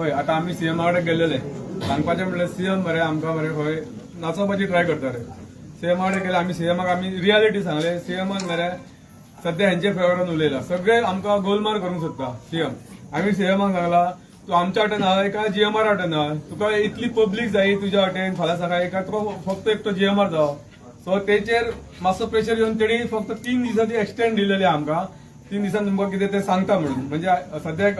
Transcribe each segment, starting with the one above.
पळय आतां आमी सीएमा कडेन गेलेले सांगपाचें म्हणल्यार सीएम मरे आमकां मरे खंय नाचोवपाची ट्राय करता रे. सीएमा कडेन गेले आमी सीएमाक आमी रियालिटी सांगले. सीएमान मरे सध्या हेंचे फेवरान उलयला सगळे आमकां गोलमार करूंक सोदता सीएम आमी सीएमाक सांगला तूं आमच्या वाटेन आहाय काय जीएमआर वाटेन आहाय तुका इतली पब्लीक जायी तुज्या वाटेन फाल्यां सकाळी काय तुका फक्त एकटो जीएमआर जावो सो तेचेर मातसो प्रेशर येवन तेणी फक्त तीन दिसांची एक्सटेंड दिलेली आमकां. तीन दिसान तुमकां कितें ते सांगता म्हणून. म्हणजे सद्याक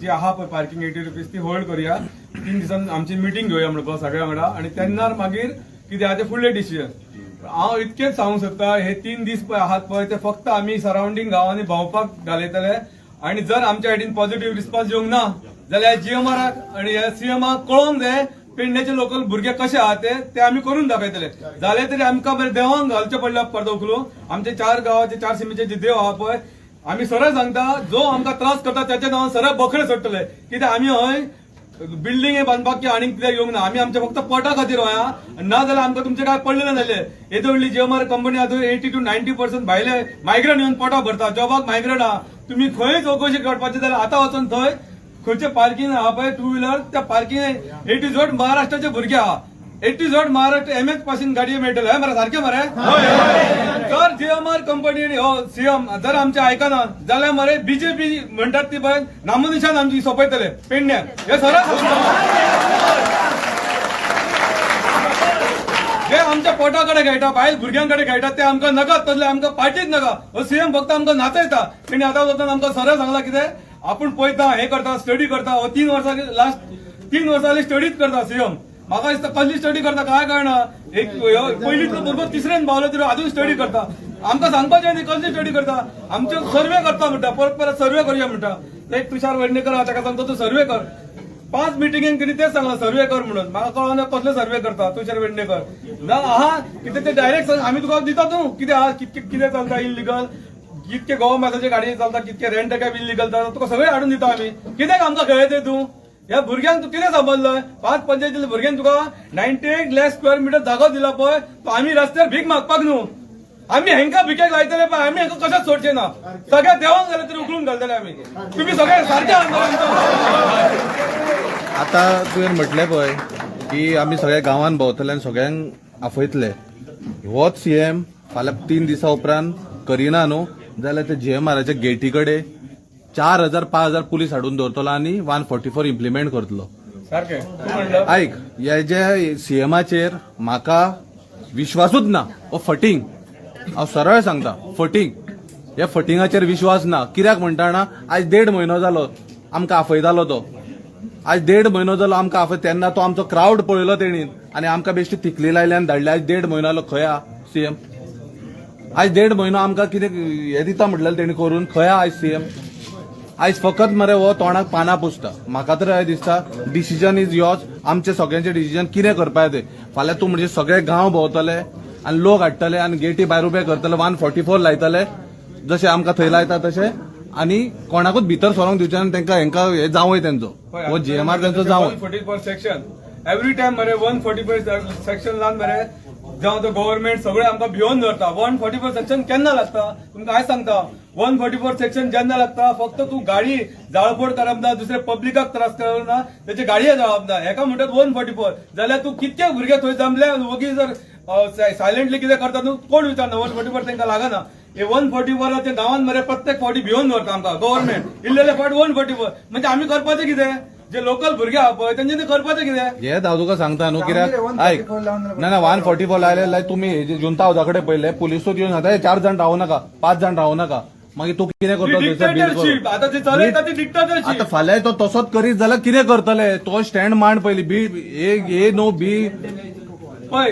जी आहा पळय पार्किंग एटी रुपीज ती होल्ड करूया. तीन दिसान आमची मिटींग घेवया म्हणून सगळ्या वांगडा आनी तेन्ना मागीर कितें आहा ते फुडलें डिसिजन हांव इतकेंच सांगूंक सोदता हे तीन दीस पळय आहात पळय ते फक्त आमी सरावंडींग गांवांनी भोंवपाक घालयतले. आनी जर आमच्या आयडीन पॉझिटिव्ह रिस्पॉन्स येवंक ना जाल्यार जीएमआराक आणि सीएमाक कळोवंक जाय पेडण्याचे लोकल भुरगे कसे आहात ते ते आमी करून दाखयतले जाले तरी आमकां बरे देवांक घालचे पडल्या परतो उखलू. आमचे चार गावाचे चार सिमीचे जे देव आहा पळय आमी सरळ सांगता जो आमकां त्रास करता त्याच्या नांवान सरळ बखडे सोडटले कित्याक आमी हय बिल्डिंग बांदपाक किंवा आनीक कितें येवंक ना आमी आमच्या फक्त पोटा खातीर गोंया ना जाल्यार आमकां तुमचे काय पडलेले ना जाले येदो व्हडली जेवमार कंपनी आसा एटी टू नायन्टी पर्संट भायले मायग्रंट येवन पोटा भरता. जॉबाक मायग्रंट आहा तुमी खंय चौकशी करपाची जाल्यार आतां वचून थंय खंयचे पार्किंग आहा पळय टू व्हिलर त्या पार्किंग एटी झोड महाराष्ट्राचे भुरगे आहा एटी झोड महाराष्ट्र एम एच पासून गाडये मेळटले हय मरे सारखें मरे? जर जीएमआर कंपनी हो सीएम जर आमचे आयकना जाल्यार मरे बीजेपी म्हणटात ती पळय नामनिशान आमची सोपयतले पेडण्याक हे सांगता. जे आमच्या पोटाकडे खेळटा भायर भुरग्यांकडे खेळटा ते आमकां नकात तसले आमकां पार्टीच नाका. हो सीएम फक्त आमकां नाचयता तेणी आतां वचून आमकां सरळ सांगला कितें आपूण पळयता हे करता स्टडी करता हो तीन वर्सां लास्ट तीन वर्सां जाली स्टडीच करता सीएम म्हाका दिसता कसली स्टडी करता काय कळना एक ह्यो पयलींतलो भुरगो तिसऱ्यान पावलो तरी अजून स्टडी करता. आमकां सांगपाचें न्ही कसली स्टडी करता? आमचे सर्वे करता म्हणटा परत परत सर्वे करूया म्हणटा एक तुषार वेडणेकर आहा ताका सांगता तूं सर्वे कर. पाच मिटिंगेन किती तेच सांगला सर्वे कर म्हणून. म्हाका कळना कसले सर्वे करता तुषार वेडणेकर. ना आहा कितें ते डायरेक्ट आम्ही आमी तुका दिता तूं. कितें आहा कितके कितें चलता इलिगल कितके गव्हर्मेंटाचे गाडये चलता कितके रेंट कॅब इलिगल चलता तुका सगळे हाडून दिता आमी कित्याक आमकां खेळय तूं? ह्या भुरग्यांक तूं कितें समजलंय पांच पंचायतीतल्या भुरग्यांक तुका ninety eight lakh square metre जागो दिला पळय. तो आमी रस्त्यार भीक मागपाक न्हू. आमी हेंका भिकेक लायतले पळय. आमी हेंका कशेंच सोडचे ना. सगळ्या देवांक जाल्यार तरी उखलून घालतले आमी तुम्ही सगळे सारखे आमदार आता तुवें म्हटलें पळय की आमी सगळ्या गांवांत भोंवतले आनी सगळ्यांक आफयतले होच सीएम फाल्यां तीन दिसां उपरांत करिना न्हू. जाल्यार ते जीएमआराच्या गेटी कडेन चार हजार पांच हजार पुलीस हाडून दवरतलो आनी वन फोर्टी फोर इम्प्लिमेंट करतलो. आयक हे जे सीएमाचेर म्हाका विश्वासूच ना. हो फटींग. हांव सरळ सांगता फटींग. ह्या फटिंगाचेर विश्वास ना. कित्याक म्हणटा जाणा आयज देड म्हयनो जालो आमकां आफयतालो तो. आयज देड म्हयनो जालो आमकां आफय तेन्ना तो आमचो क्रावड पळयलो तेणीन. आनी आमकां बेश्टी तिकली लायली आनी धाडली आयज देड म्हयनो जालो खंय आहा सीएम? आयज देड म्हयनो आमकां कितें हें दिता म्हटलें तेणी करून खंय आहा आयज सीएम? आयज फकत मरे हो तोंडाक पानां पुसता. म्हाका तर दिसता डिसिजन इज योर्स आमचे सगळ्यांचे डिसिजन कितें करपाक ते? फाल्यां तूं म्हणजे सगळे गांव भोंवतले आनी लोक हाडटले आनी गेटी भायर उबे करतले वन फोर्टी फोर लायतले. जशे आमकां थंय लायता तशे. आनी कोणाकूच भितर सरोंक दिवचे आनी तांकां हेंकां हे जावंय तेंचो. हो जीएमआर तेंचो जावंय. सेक्शन एव्हरी टाइम मरे वन फोर्टी फोर सेक्शन लावन मरे जावं तो गव्हर्नमेंट सगळे आमकां भिवन धरता. वन फोर्टी फोर सेक्शन केन्ना लागता? तुमकां हांव सांगता? वन फोर्टी फोर सेक्शन जेन्ना लागता फक्त तू गाडी जाळपोड करप ना दुसरे पब्लिकाक त्रास करप ना त्याची गाडये जावप ना. हेका म्हणटात वन फोर्टी फोर जाल्यार तूं कितके भुरगे थंय जमले वगी जर सायलेंटली कितें करता न्हू कोण विचारना? वन फोर्टी फोर तांकां लागना. हे वन फोर्टी फोराचे गांवांत मरे प्रत्येक फावटी भिवन दवरता आमकां गव्हर्नमेंट इल्लेले फावट वन फोर्टी फोर म्हणजे आमी करपाचें कितें? जे लोकल भुरगे आहा पळय तेंच्यांनी करपाचें कितें? हे हांव तुका सांगता न्हू कित्याक? आयक ना ना वन फोर्टी फोर लायले लायक तुमी हे जे जुंता हावजा कडेन पयले पुलिसूच येवन सांगता "हे चार जाण रावू नाका पांच जाण रावू नाका. मागीर तू कितें करतो थंयसर बिल करून? डिक्टेटरशीप आता जे चलयता ती आता डिक्टेटरशीप फाल्यां तो तसोच करीत जाल्यार कितें करतले? तो स्टँड मांड पयली बी ए ए नो बी पळय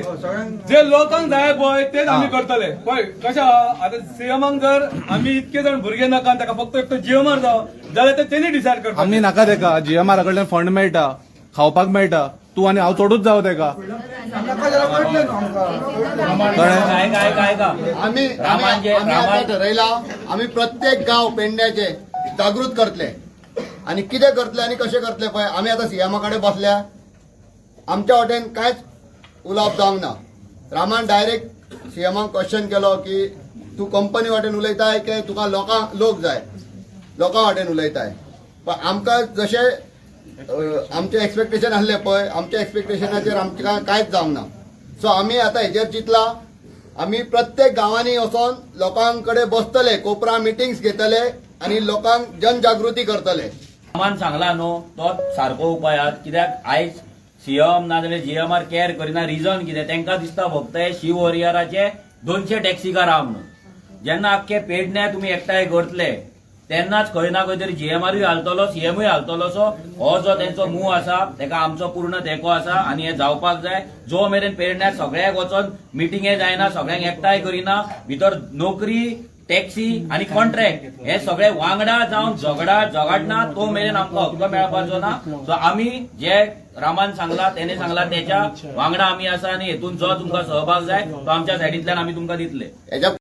जे लोकांक जाय पळय तेच आमी करतले. पळय कशें? आहा आतां सीएमाक जर आमी इतके जण भुरगे नाका ताका फक्त एक जीएमआर जावं जाल्यार ते तेणी डिसायड करता आमी नाका तेका जीएमआर कडल्यान फंड मेळटा खावपाक मेळटा तू आनी हांव चोडूच जावं तेका कळ्ळें काय काय का आम्ही आम्ही आता ठरयला आम्ही प्रत्येक गाव पेंड्याचे जागृत करतले. आणि कितें करतले आणि कशें करतले पळय आमी आतां सीएमा कडेन बसल्या. आमच्या वाटेन कांयच उलोवप जावंक ना रामान डायरेक्ट सीएमाक क्वेश्चन केलो की तूं कंपनी वाटेन उलयताय की तुका लोकां लोक जाय. लोकां वाटेन उलयताय. पण आमकां जशें आमचें एक्सपेक्टेशन आसलें पळय आमच्या एक्सपेक्टेशनाचेर आमकां कांयच जावंक ना. सो आमी आतां हेजेर चिंतला. आमी प्रत्येक गांवांनी वचोन लोकां कडेन बसतले कोपरा मिटिंग्स घेतले आनी लोकांक जनजागृती करतले. मान सांगला न्हू तो सारको उपाय आहा कित्याक आयज सीएम नाजाल्यार जीएमआर कॅर करिना रिझन कितें तांकां दिसता फक्त हे शिव वॉरियराचे दोनशे टॅक्सीकार आहा म्हणून जेन्ना आख्खे पेडणे तुमी एकठांय करतले. तेन्नाच खंय ना खंय तरी जीएमआरूय हालतलो सीएमूय हालतलो सो हो जो तेंचो मूव आसा तेका आमचो पूर्ण तेंको आसा आनी हे जावपाक जाय. जो मेरेन पेडण्याक सगळ्याक वचोन मिटींगे जायना सगळ्यांक एकठांय करिना. भितर नोकरी टॅक्सी आणि कॉन्ट्रॅक्ट हे सगळे वांगडा जावन झगडा झगडना तो मेरेन आमकां हक्क मेळपाचो ना सो आमी जे रामान सांगला तेणे सांगला त्याच्या वांगडा आमी आसा आनी हेतून जो तुमकां सहभाग जाय तो आमच्या सायडींतल्यान आमी तुमकां दितले.